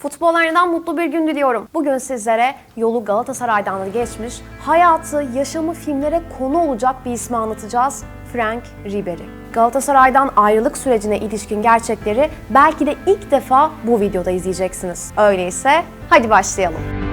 Futbollarından mutlu bir gün diliyorum. Bugün sizlere yolu Galatasaray'dan geçmiş, hayatı, yaşamı filmlere konu olacak bir ismi anlatacağız. Frank Ribery. Galatasaray'dan ayrılık sürecine ilişkin gerçekleri belki de ilk defa bu videoda izleyeceksiniz. Öyleyse hadi başlayalım.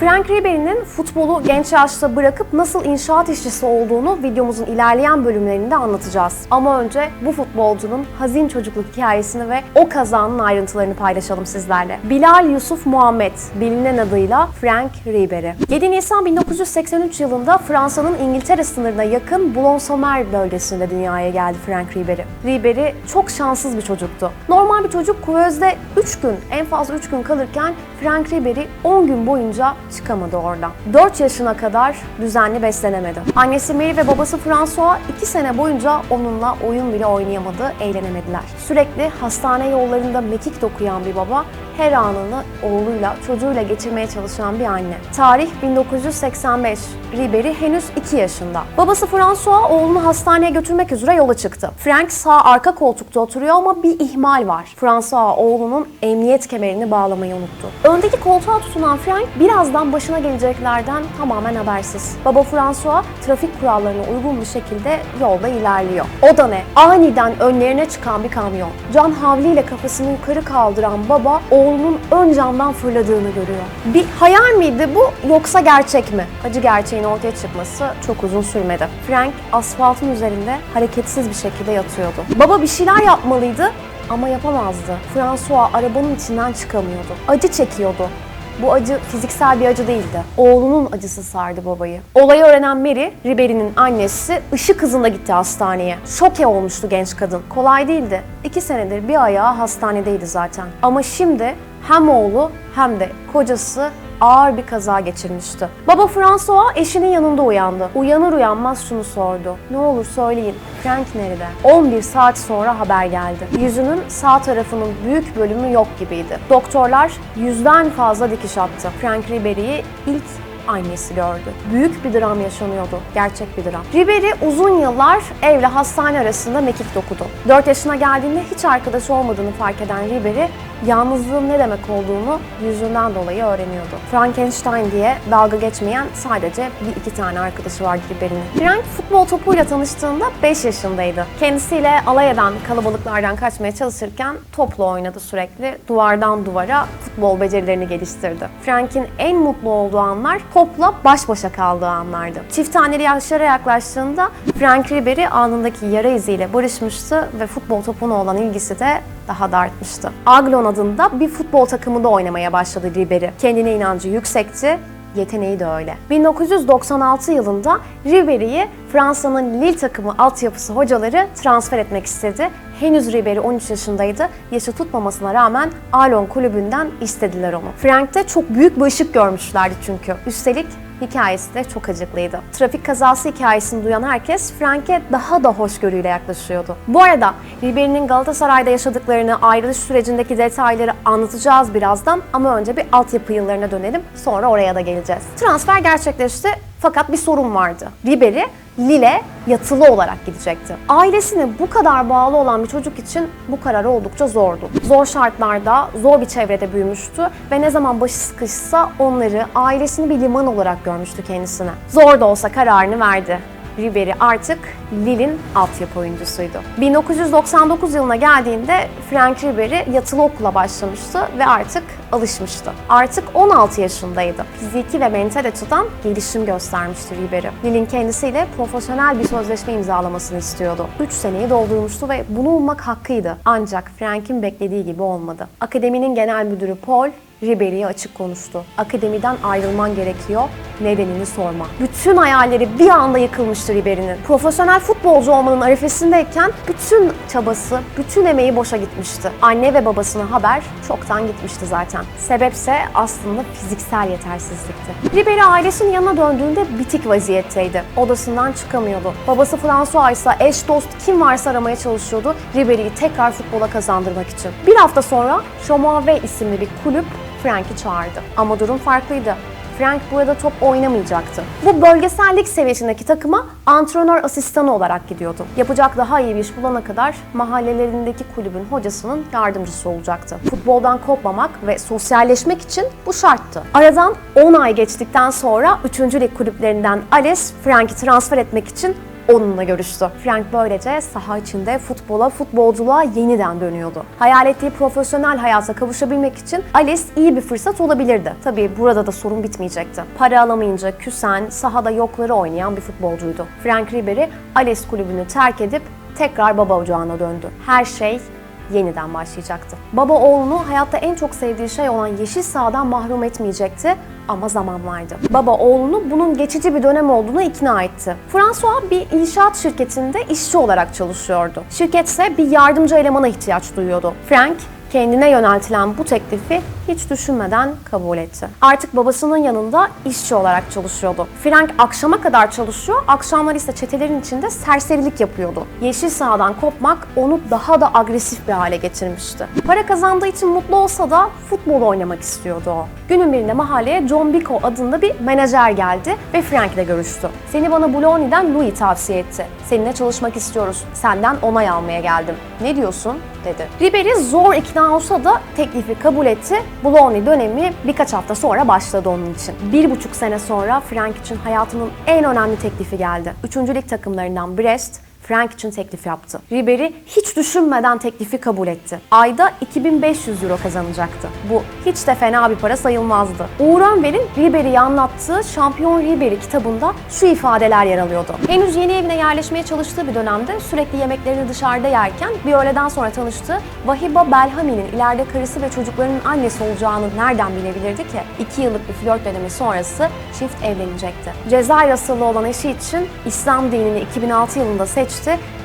Frank Ribery'nin futbolu genç yaşta bırakıp nasıl inşaat işçisi olduğunu videomuzun ilerleyen bölümlerinde anlatacağız. Ama önce bu futbolcunun hazin çocukluk hikayesini ve o kazanın ayrıntılarını paylaşalım sizlerle. Bilal Yusuf Muhammed, bilinen adıyla Frank Ribery. 7 Nisan 1983 yılında Fransa'nın İngiltere sınırına yakın Boulogne-sur-Mer bölgesinde dünyaya geldi Frank Ribery. Ribery çok şanssız bir çocuktu. Normal bir çocuk kuvözde 3 gün, en fazla 3 gün kalırken Frank Ribery 10 gün boyunca çıkamadı oradan. 4 yaşına kadar düzenli beslenemedi. Annesi Mary ve babası François 2 sene boyunca onunla oyun bile oynayamadı, eğlenemediler. Sürekli hastane yollarında mekik dokuyan bir baba her anını oğluyla, çocuğuyla geçirmeye çalışan bir anne. Tarih 1985. Ribery henüz 2 yaşında. Babası François oğlunu hastaneye götürmek üzere yola çıktı. Frank sağ arka koltukta oturuyor ama bir ihmal var. François oğlunun emniyet kemerini bağlamayı unuttu. Öndeki koltuğa tutunan Frank birazdan başına geleceklerden tamamen habersiz. Baba François trafik kurallarına uygun bir şekilde yolda ilerliyor. O da ne? Aniden önlerine çıkan bir kamyon. Can havliyle kafasını yukarı kaldıran baba oğlunun ön camdan fırladığını görüyor. Bir hayal miydi bu yoksa gerçek mi? Acı gerçeğin ortaya çıkması çok uzun sürmedi. Frank asfaltın üzerinde hareketsiz bir şekilde yatıyordu. Baba bir şeyler yapmalıydı ama yapamazdı. François arabanın içinden çıkamıyordu. Acı çekiyordu. Bu acı fiziksel bir acı değildi. Oğlunun acısı sardı babayı. Olayı öğrenen Mary, Ribery'nin annesi, ışık hızında gitti hastaneye. Şoke olmuştu genç kadın. Kolay değildi. İki senedir bir ayağı hastanedeydi zaten. Ama şimdi hem oğlu hem de kocası ağır bir kaza geçirmişti. Baba François eşinin yanında uyandı. Uyanır uyanmaz şunu sordu. Ne olur söyleyin, Frank nerede? 11 saat sonra haber geldi. Yüzünün sağ tarafının büyük bölümü yok gibiydi. Doktorlar yüzden fazla dikiş attı. Frank Ribery'i ilk annesi gördü. Büyük bir dram yaşanıyordu. Gerçek bir dram. Ribery uzun yıllar evle hastane arasında mekik dokudu. 4 yaşına geldiğinde hiç arkadaş olmadığını fark eden Ribery, yalnızlığın ne demek olduğunu yüzünden dolayı öğreniyordu. Frankenstein diye dalga geçmeyen sadece bir iki tane arkadaşı vardı Ribery'nin. Frank futbol topuyla tanıştığında 5 yaşındaydı. Kendisiyle alay eden kalabalıklardan kaçmaya çalışırken topla oynadı sürekli. Duvardan duvara futbol becerilerini geliştirdi. Frank'in en mutlu olduğu anlar topla baş başa kaldığı anlardı. Çift taneli yaşlara yaklaştığında Frank Ribery anındaki yara iziyle barışmıştı ve futbol topuna olan ilgisi de daha da artmıştı. Aglon adında bir futbol takımında oynamaya başladı Ribery. Kendine inancı yüksekti, yeteneği de öyle. 1996 yılında Ribery'i Fransa'nın Lille takımı altyapısı hocaları transfer etmek istedi. Henüz Ribery 13 yaşındaydı. Yaşı tutmamasına rağmen Alon kulübünden istediler onu. Frank'te çok büyük bir ışık görmüşlerdi çünkü. Üstelik hikayesi de çok acıklıydı. Trafik kazası hikayesini duyan herkes Frank'e daha da hoşgörüyle yaklaşıyordu. Bu arada Ribery'nin Galatasaray'da yaşadıklarını, ayrılış sürecindeki detayları anlatacağız birazdan ama önce bir altyapı yıllarına dönelim sonra oraya da geleceğiz. Transfer gerçekleşti fakat bir sorun vardı. Ribery Lille yatılı olarak gidecekti. Ailesine bu kadar bağlı olan bir çocuk için bu karar oldukça zordu. Zor şartlarda, zor bir çevrede büyümüştü ve ne zaman başı sıkışsa onları, ailesini bir liman olarak görmüştü kendisine. Zor da olsa kararını verdi. Ribery artık Lille'in altyapı oyuncusuydu. 1999 yılına geldiğinde Frank Ribery yatılı okula başlamıştı ve artık alışmıştı. Artık 16 yaşındaydı. Fiziki ve mental açıdan gelişim göstermişti Ribery. Lille'in kendisiyle profesyonel bir sözleşme imzalamasını istiyordu. 3 seneyi doldurmuştu ve bunu ummak hakkıydı. Ancak Frank'in beklediği gibi olmadı. Akademinin genel müdürü Paul, Ribery'e açık konuştu. Akademiden ayrılman gerekiyor, nedenini sorma. Bütün hayalleri bir anda yıkılmıştı Ribery'nin. Profesyonel futbolcu olmanın arifesindeyken bütün çabası, bütün emeği boşa gitmişti. Anne ve babasına haber çoktan gitmişti zaten. Sebepse aslında fiziksel yetersizlikti. Ribery ailesinin yanına döndüğünde bitik vaziyetteydi. Odasından çıkamıyordu. Babası François ise eş dost kim varsa aramaya çalışıyordu Ribery'i tekrar futbola kazandırmak için. Bir hafta sonra Chamois isimli bir kulüp Frank'i çağırdı. Ama durum farklıydı. Frank burada top oynamayacaktı. Bu bölgesellik seviyesindeki takıma antrenör asistanı olarak gidiyordu. Yapacak daha iyi bir iş bulana kadar mahallelerindeki kulübün hocasının yardımcısı olacaktı. Futboldan kopmamak ve sosyalleşmek için bu şarttı. Aradan 10 ay geçtikten sonra 3. lig kulüplerinden Ales, Frank'i transfer etmek için onunla görüştü. Frank böylece saha içinde futbola, futbolculuğa yeniden dönüyordu. Hayal ettiği profesyonel hayata kavuşabilmek için Alice iyi bir fırsat olabilirdi. Tabii burada da sorun bitmeyecekti. Para alamayınca küsen, sahada yokları oynayan bir futbolcuydu. Frank Ribery, Alice kulübünü terk edip tekrar baba ocağına döndü. Her şey yeniden başlayacaktı. Baba oğlunu hayatta en çok sevdiği şey olan yeşil sahadan mahrum etmeyecekti ama zaman vardı. Baba oğlunu bunun geçici bir dönem olduğuna ikna etti. François bir inşaat şirketinde işçi olarak çalışıyordu. Şirket ise bir yardımcı elemana ihtiyaç duyuyordu. Frank kendine yöneltilen bu teklifi hiç düşünmeden kabul etti. Artık babasının yanında işçi olarak çalışıyordu. Frank akşama kadar çalışıyor, akşamları ise çetelerin içinde serserilik yapıyordu. Yeşil sahadan kopmak onu daha da agresif bir hale getirmişti. Para kazandığı için mutlu olsa da futbol oynamak istiyordu o. Günün birinde mahalleye John Bico adında bir menajer geldi ve Frank ile görüştü. Seni bana Bologna'dan Louis tavsiye etti. Seninle çalışmak istiyoruz. Senden onay almaya geldim. Ne diyorsun? Dedi. Ribery zor ikna olsa da teklifi kabul etti. Bologna dönemi birkaç hafta sonra başladı onun için. Bir buçuk sene sonra Frank için hayatının en önemli teklifi geldi. Üçüncü lig takımlarından Brest, Frank için teklif yaptı. Ribery hiç düşünmeden teklifi kabul etti. Ayda 2500 euro kazanacaktı. Bu hiç de fena bir para sayılmazdı. Uğur Önver'in Ribery'i anlattığı Şampiyon Ribery kitabında şu ifadeler yer alıyordu. Henüz yeni evine yerleşmeye çalıştığı bir dönemde sürekli yemeklerini dışarıda yerken bir öğleden sonra tanıştığı Vahiba Belhami'nin ileride karısı ve çocuklarının annesi olacağını nereden bilebilirdi ki? İki yıllık bir flört dönemi sonrası çift evlenecekti. Cezayir asıllı olan eşi için İslam dinini 2006 yılında seçti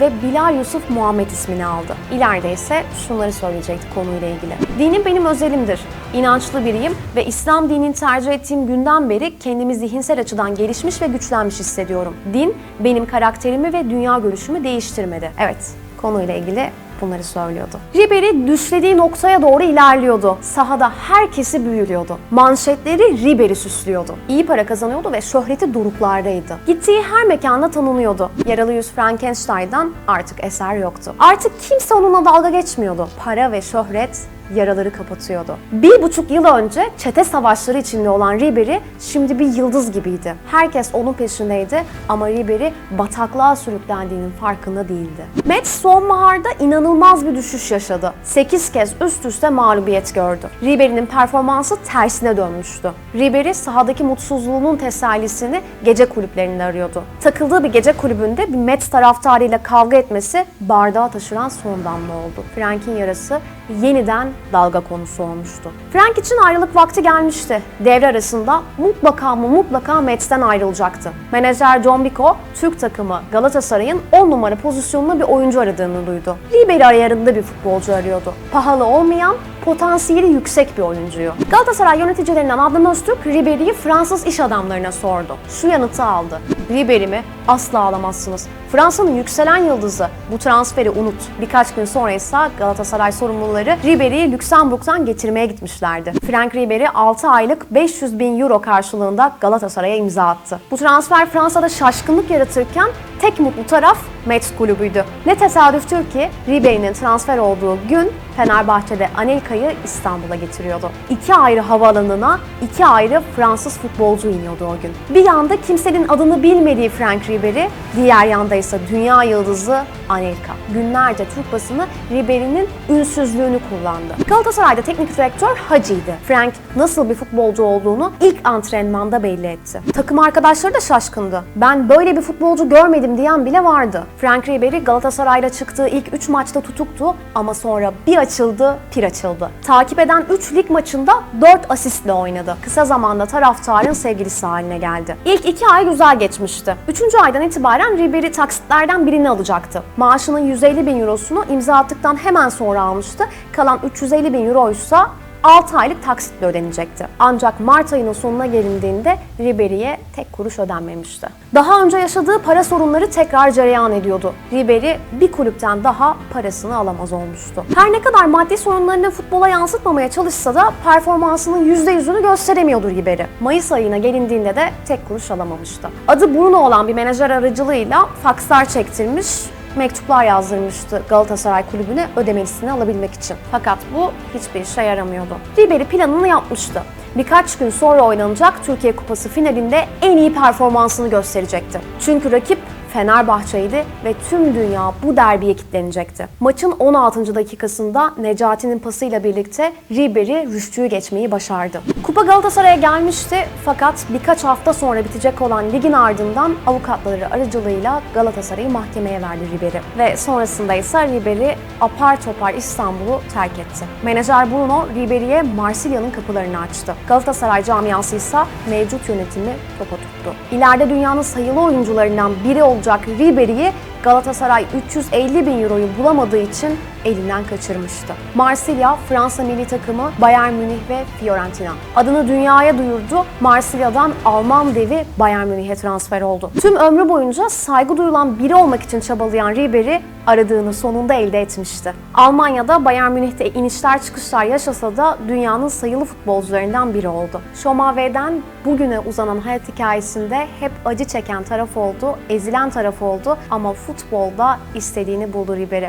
ve Bilal Yusuf Muhammed ismini aldı. İleride ise şunları söyleyecekti konuyla ilgili. Dinim benim özelimdir. İnançlı biriyim ve İslam dinini tercih ettiğim günden beri kendimi zihinsel açıdan gelişmiş ve güçlenmiş hissediyorum. Din benim karakterimi ve dünya görüşümü değiştirmedi. Evet, konuyla ilgili bunları söylüyordu. Ribery düşlediği noktaya doğru ilerliyordu. Sahada herkesi büyülüyordu. Manşetleri Ribery süslüyordu. İyi para kazanıyordu ve şöhreti doruklardaydı. Gittiği her mekanda tanınıyordu. Yaralı yüz Frankenstein'dan artık eser yoktu. Artık kimse onunla dalga geçmiyordu. Para ve şöhret yaraları kapatıyordu. Bir buçuk yıl önce çete savaşları içinde olan Ribery şimdi bir yıldız gibiydi. Herkes onun peşindeydi ama Ribery bataklığa sürüklendiğinin farkında değildi. Mets sonbaharda inanılmaz bir düşüş yaşadı. 8 kez üst üste mağlubiyet gördü. Ribery'nin performansı tersine dönmüştü. Ribery sahadaki mutsuzluğunun tesellisini gece kulüplerinde arıyordu. Takıldığı bir gece kulübünde bir Mets taraftarıyla kavga etmesi bardağı taşıran son damla oldu. Frank'in yarası yeniden dalga konusu olmuştu. Frank için ayrılık vakti gelmişti. Devre arasında mutlaka mı mutlaka Mets'ten ayrılacaktı. Menajer John Bico, Türk takımı Galatasaray'ın 10 numara pozisyonunda bir oyuncu aradığını duydu. Ribery ayarında bir futbolcu arıyordu. Pahalı olmayan, potansiyeli yüksek bir oyuncuyu. Galatasaray yöneticilerinden Adnan Öztürk, Ribery'i Fransız iş adamlarına sordu. Şu yanıtı aldı. Ribery mi? Asla alamazsınız. Fransa'nın yükselen yıldızı. Bu transferi unut. Birkaç gün sonra ise Galatasaray sorumluları Ribery'i Lüksemburg'dan getirmeye gitmişlerdi. Frank Ribery 6 aylık 500 bin euro karşılığında Galatasaray'a imza attı. Bu transfer Fransa'da şaşkınlık yaratırken tek mutlu taraf Metz kulübüydü. Ne tesadüftür ki Ribery'nin transfer olduğu gün Fenerbahçe'de Anelka'yı İstanbul'a getiriyordu. İki ayrı havaalanına iki ayrı Fransız futbolcu iniyordu o gün. Bir yanda kimsenin adını bilmediği Frank Ribery, diğer yanda ise dünya yıldızı Anelka. Günlerce Türk basını Ribery'nin ünsüzlüğünü kullandı. Galatasaray'da teknik direktör Hacı'ydı. Frank nasıl bir futbolcu olduğunu ilk antrenmanda belli etti. Takım arkadaşları da şaşkındı. Ben böyle bir futbolcu görmedim diyen bile vardı. Frank Ribery Galatasaray'la çıktığı ilk 3 maçta tutuktu ama sonra bir açıldı, pir açıldı. Takip eden 3 lig maçında 4 asistle oynadı. Kısa zamanda taraftarın sevgilisi haline geldi. İlk 2 ay güzel geçmişti. 3. aydan itibaren Ribery taksitlerden birini alacaktı. Maaşının 150 bin eurosunu imza attıktan hemen sonra almıştı. Kalan 350 bin euroysa 6 aylık taksitle ödenecekti. Ancak Mart ayının sonuna gelindiğinde Ribery'e tek kuruş ödenmemişti. Daha önce yaşadığı para sorunları tekrar cereyan ediyordu. Ribery bir kulüpten daha parasını alamaz olmuştu. Her ne kadar maddi sorunlarını futbola yansıtmamaya çalışsa da performansının %100'ünü gösteremiyordu Ribery. Mayıs ayına gelindiğinde de tek kuruş alamamıştı. Adı Bruno olan bir menajer aracılığıyla fakslar çektirmiş, mektuplar yazdırmıştı Galatasaray kulübüne ödemelisini alabilmek için. Fakat bu hiçbir işe yaramıyordu. Ribery planını yapmıştı. Birkaç gün sonra oynanacak Türkiye Kupası finalinde en iyi performansını gösterecekti. Çünkü rakip Fenerbahçe'ydi ve tüm dünya bu derbiye kitlenecekti. Maçın 16. dakikasında Necati'nin pasıyla birlikte Ribery Rüştü'yü geçmeyi başardı. Kupa Galatasaray'a gelmişti fakat birkaç hafta sonra bitecek olan ligin ardından avukatları aracılığıyla Galatasaray'ı mahkemeye verdi Ribery. Ve sonrasında ise Ribery apar topar İstanbul'u terk etti. Menajer Bruno Ribery'e Marsilya'nın kapılarını açtı. Galatasaray camiası ise mevcut yönetimi topa tuttu. İleride dünyanın sayılı oyuncularından biri olacak Ribery'i Galatasaray 350 bin euroyu bulamadığı için elinden kaçırmıştı. Marsilya, Fransa milli takımı, Bayern Münih ve Fiorentina. Adını dünyaya duyurdu. Marsilya'dan Alman devi Bayern Münih'e transfer oldu. Tüm ömrü boyunca saygı duyulan biri olmak için çabalayan Ribery aradığını sonunda elde etmişti. Almanya'da Bayern Münih'te inişler çıkışlar yaşasa da dünyanın sayılı futbolcularından biri oldu. Şomave'den bugüne uzanan hayat hikayesinde hep acı çeken taraf oldu, ezilen taraf oldu ama futbolda istediğini buldu Ribery.